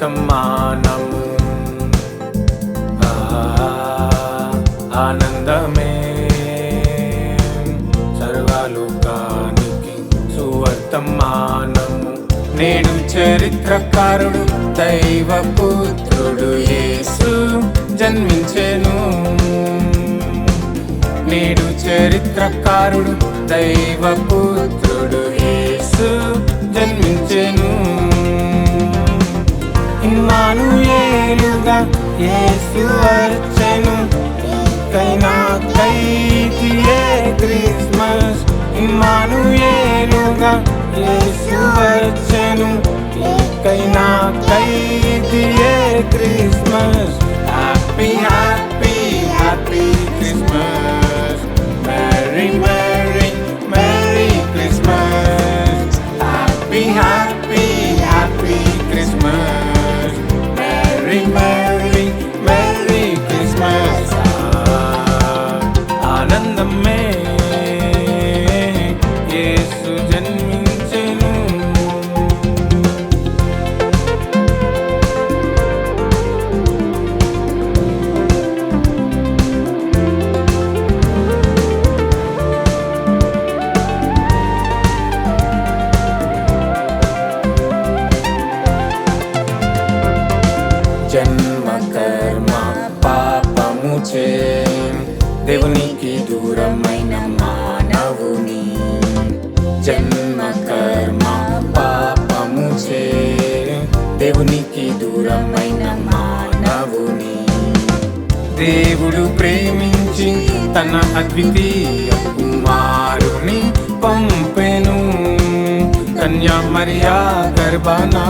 వర్తమానం ఆనందమే. సర్వాలోకానికి సువర్తమానము నేడు చరిత్రకారుడు దైవపుత్రుడు యేసు జన్మించెను. నేడు చరిత్రకారుడు దైవ పుత్రుడు ఇమ్మానుయేలుగా యేసు వచ్చెను కైనా కైతియే క్రిస్మస్ ఇమ్మానుయేలుగా జన్మ కర్మ పాపము చే. దేవునికి దూరమైన మానవుని జన్మ కర్మ పాపము చే. దేవునికి దూరమైన మానవుని దేవుడు ప్రేమించి తన అద్వితీయ కుమారుని పంపెను. కన్యా మరియా గర్భనా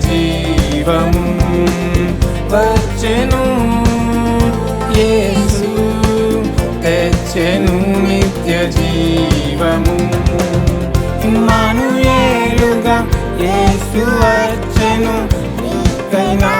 జీవం జీవము వచ్చెను. యేసు తెచ్చెను నిత్య జీవము. ఇమ్మానుయేలుగా యేసు వచ్చెను. కైనా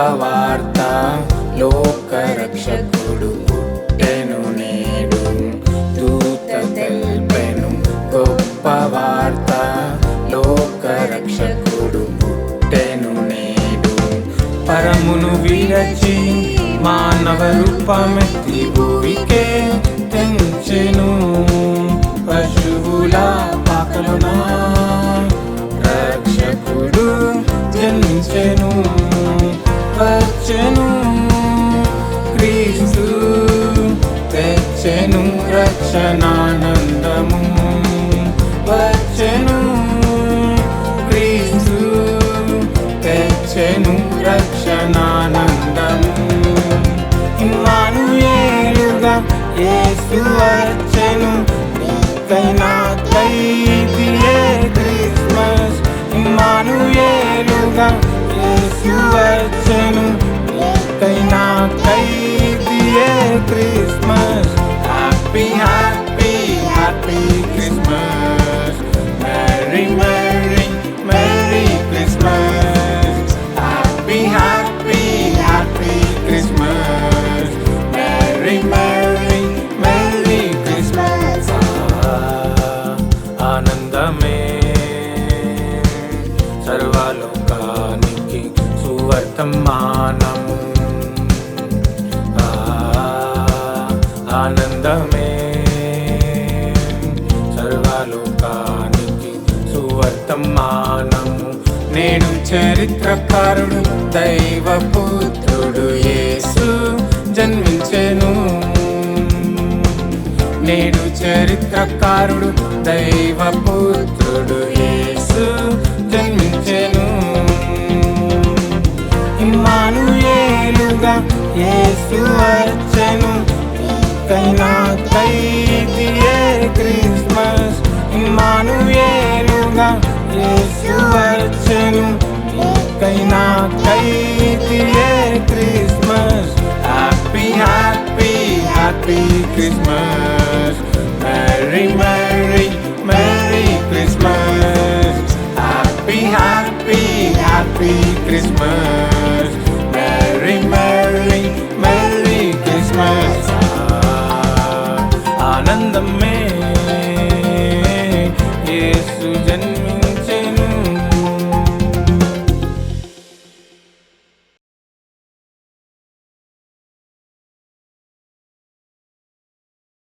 గొప్ప వార్త లోక రక్షకుడు పుట్టెను నేడు దూత తెల్పెను. గొప్ప వార్త లోక రక్షకుడు పుట్టెను నేడు. పరమును విరచి మానవ రూపమెత్తి భూమికే యేసు వచ్చెను. కైనా కైతియే క్రిస్మస్. ఇమ్మానుయేలుగా సువర్తమానము ఆనందమే. సర్వలోకానికి సువర్తమానం. నేను చరిత్రకారుడు దైవపుత్రుడు యేసు జన్మించెను. నేడు చరిత్రకారుడు దైవపుత్రుడు యేసు ఇమ్మానుయేలుగా యేసు వచ్చెను కైనా కైదియే క్రిస్మస్ ఇమ్మానుయేలుగా యేసు వచ్చెను కైనా కైదియే Christmas happy happy happy Christmas merry merry merry Christmas happy happy happy Christmas remember.